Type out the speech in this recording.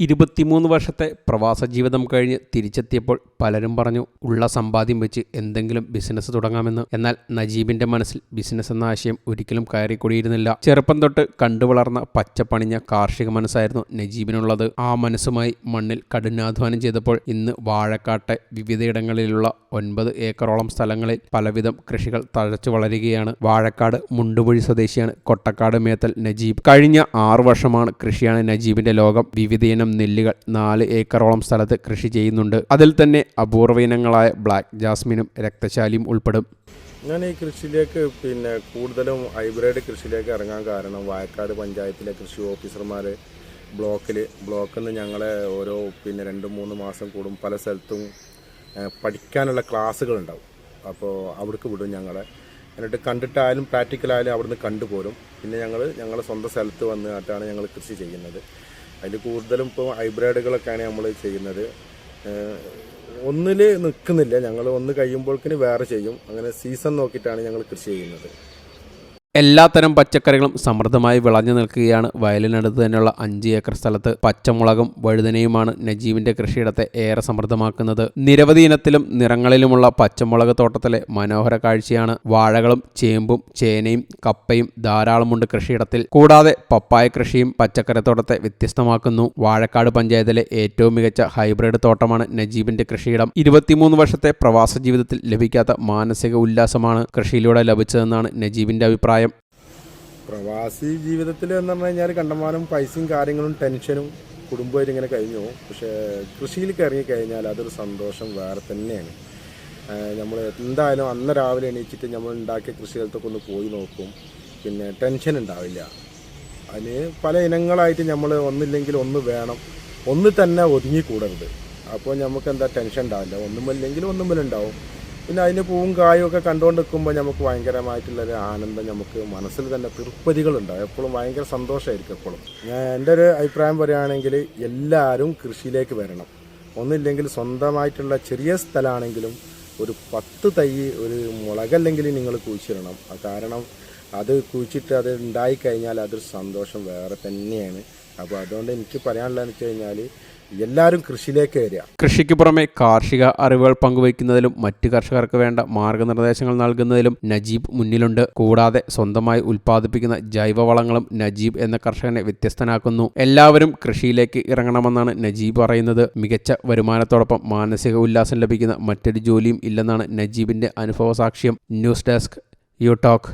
ഇരുപത്തിമൂന്ന് വർഷത്തെ പ്രവാസ ജീവിതം കഴിഞ്ഞ് തിരിച്ചെത്തിയപ്പോൾ പലരും പറഞ്ഞു ഉള്ള സമ്പാദ്യം വെച്ച് എന്തെങ്കിലും ബിസിനസ് തുടങ്ങാമെന്ന്. എന്നാൽ നജീബിന്റെ മനസ്സിൽ ബിസിനസ് എന്ന ആശയം ഒരിക്കലും കയറിക്കൂടിയിരുന്നില്ല. ചെറുപ്പം തൊട്ട് കണ്ടുവളർന്ന പച്ചപ്പണിഞ്ഞ കാർഷിക മനസ്സായിരുന്നു നജീബിനുള്ളത്. ആ മനസ്സുമായി മണ്ണിൽ കഠിനാധ്വാനം ചെയ്തപ്പോൾ ഇന്ന് വാഴക്കാട്ടെ വിവിധയിടങ്ങളിലുള്ള ഒൻപത് ഏക്കറോളം സ്ഥലങ്ങളിൽ പലവിധം കൃഷികൾ തഴച്ചു വളരുകയാണ്. വാഴക്കാട് മുണ്ടുപുഴി സ്വദേശിയാണ് കൊട്ടക്കാട് മേത്തൽ നജീബ്. കഴിഞ്ഞ ആറു വർഷമാണ് കൃഷിയാണ് നജീബിന്റെ ലോകം വിവിധയിനം നെല്ലുകൾ നാല് ഏക്കറോളം സ്ഥലത്ത് കൃഷി ചെയ്യുന്നുണ്ട്. അതിൽ തന്നെ അപൂർവ ഇനങ്ങളായ ബ്ലാക്ക് ജാസ്മിനും രക്തശാലിയും ഉൾപ്പെടും. ഞാൻ ഈ കൃഷിയിലേക്ക് പിന്നെ കൂടുതലും ഹൈബ്രിഡ് കൃഷിയിലേക്ക് ഇറങ്ങാൻ കാരണം വയക്കാട് പഞ്ചായത്തിലെ കൃഷി ഓഫീസർമാർ ബ്ലോക്കിൽ ബ്ലോക്കിൽ നിന്ന് ഞങ്ങളെ ഓരോ പിന്നെ രണ്ട് മൂന്ന് മാസം കൂടും പല സ്ഥലത്തും പഠിക്കാനുള്ള ക്ലാസ്സുകൾ ഉണ്ടാവും അപ്പോൾ അവിടേക്ക് വിടും ഞങ്ങളെ. എന്നിട്ട് കണ്ടിട്ടായാലും പ്രാക്ടിക്കലായാലും അവിടുന്ന് കണ്ടുപോരും. പിന്നെ ഞങ്ങൾ ഞങ്ങളുടെ സ്വന്തം സ്ഥലത്ത് വന്നിട്ടാണ് ഞങ്ങൾ കൃഷി ചെയ്യുന്നത്. അതിൽ കൂടുതലും ഇപ്പോൾ ഹൈബ്രിഡുകളൊക്കെയാണ് നമ്മൾ ചെയ്യുന്നത്. ഒന്നിൽ നിൽക്കുന്നില്ല ഞങ്ങൾ ഒന്ന് കഴിയുമ്പോഴേക്കിന് വേറെ ചെയ്യും. അങ്ങനെ സീസൺ നോക്കിയിട്ടാണ് ഞങ്ങൾ കൃഷി ചെയ്യുന്നത്. എല്ലാത്തരം പച്ചക്കറികളും സമൃദ്ധമായി വിളഞ്ഞു നിൽക്കുകയാണ്. വയലിനടുത്ത് തന്നെയുള്ള അഞ്ച് ഏക്കർ സ്ഥലത്ത് പച്ചമുളകും വഴുതനയുമാണ് നജീബിന്റെ കൃഷിയിടത്തെ ഏറെ സമൃദ്ധമാക്കുന്നത്. നിരവധി ഇനത്തിലും നിറങ്ങളിലുമുള്ള പച്ചമുളക് തോട്ടത്തിലെ മനോഹര കാഴ്ചയാണ്. വാഴകളും ചേമ്പും ചേനയും കപ്പയും ധാരാളമുണ്ട് കൃഷിയിടത്തിൽ. കൂടാതെ പപ്പായ കൃഷിയും പച്ചക്കറിത്തോട്ടത്തെ വ്യത്യസ്തമാക്കുന്നു. വാഴക്കാട് പഞ്ചായത്തിലെ ഏറ്റവും മികച്ച ഹൈബ്രിഡ് തോട്ടമാണ് നജീബിന്റെ കൃഷിയിടം. ഇരുപത്തിമൂന്ന് വർഷത്തെ പ്രവാസ ജീവിതത്തിൽ ലഭിക്കാത്ത മാനസിക ഉല്ലാസമാണ് കൃഷിയിലൂടെ ലഭിച്ചതെന്നാണ് നജീബിന്റെ അഭിപ്രായം. പ്രവാസി ജീവിതത്തിൽ എന്ന് പറഞ്ഞു കഴിഞ്ഞാൽ കണ്ടമാനം പൈസയും കാര്യങ്ങളും ടെൻഷനും കുടുംബമായിട്ട് ഇങ്ങനെ കഴിഞ്ഞു. പക്ഷേ കൃഷിയിലേക്ക് ഇറങ്ങിക്കഴിഞ്ഞാൽ അതൊരു സന്തോഷം വേറെ തന്നെയാണ്. നമ്മൾ എന്തായാലും അന്ന് രാവിലെ എണീച്ചിട്ട് നമ്മൾ ഉണ്ടാക്കിയ കൃഷികൾക്കൊക്കെ ഒന്ന് പോയി നോക്കും. പിന്നെ ടെൻഷൻ ഉണ്ടാവില്ല. അതിന് പല ഇനങ്ങളായിട്ട് നമ്മൾ ഒന്നില്ലെങ്കിൽ ഒന്ന് വേണം. ഒന്ന് തന്നെ ഒതുങ്ങിക്കൂടരുത്. അപ്പോൾ നമുക്ക് എന്താ ടെൻഷൻ ഉണ്ടാവില്ല. ഒന്നുമില്ലെങ്കിൽ ഒന്നുമില്ലുണ്ടാവും. പിന്നെ അതിന് പൂവും കായും ഒക്കെ കണ്ടുകൊണ്ട് നിൽക്കുമ്പോൾ നമുക്ക് ഭയങ്കരമായിട്ടുള്ളൊരു ആനന്ദം നമുക്ക് മനസ്സിൽ തന്നെ തൃപ്പതികളുണ്ടാവും എപ്പോഴും ഭയങ്കര സന്തോഷമായിരിക്കും എപ്പോഴും. ഞാൻ എന്റെ ഒരു അഭിപ്രായം പറയുകയാണെങ്കിൽ എല്ലാവരും കൃഷിയിലേക്ക് വരണം. ഒന്നില്ലെങ്കിൽ സ്വന്തമായിട്ടുള്ള ചെറിയ സ്ഥലമാണെങ്കിലും ഒരു പത്ത് തൈ ഒരു മുളകല്ലെങ്കിൽ നിങ്ങൾ കുഴിച്ചിടണം. കാരണം അത് കുഴിച്ചിട്ട് അത് ഉണ്ടായിക്കഴിഞ്ഞാൽ അതൊരു സന്തോഷം വേറെ തന്നെയാണ്. അപ്പോൾ അതുകൊണ്ട് എനിക്ക് പറയാനുള്ളതെന്ന് വെച്ച് കഴിഞ്ഞാൽ എല്ലാവരും കൃഷിയിലേക്ക് വരിക. കൃഷിക്ക് പുറമെ കാർഷിക അറിവുകൾ പങ്കുവയ്ക്കുന്നതിലും മറ്റ് കർഷകർക്ക് വേണ്ട മാർഗനിർദ്ദേശങ്ങൾ നൽകുന്നതിലും നജീബ് മുന്നിലുണ്ട്. കൂടാതെ സ്വന്തമായി ഉൽപ്പാദിപ്പിക്കുന്ന ജൈവവളങ്ങളും നജീബ് എന്ന കർഷകനെ വ്യത്യസ്തനാക്കുന്നു. എല്ലാവരും കൃഷിയിലേക്ക് ഇറങ്ങണമെന്നാണ് നജീബ് പറയുന്നത്. മികച്ച വരുമാനത്തോടൊപ്പം മാനസിക ഉല്ലാസം ലഭിക്കുന്ന മറ്റൊരു ജോലിയും ഇല്ലെന്നാണ് നജീബിന്റെ അനുഭവ സാക്ഷ്യം ന്യൂസ് ഡെസ്ക് യു ടോക്ക്.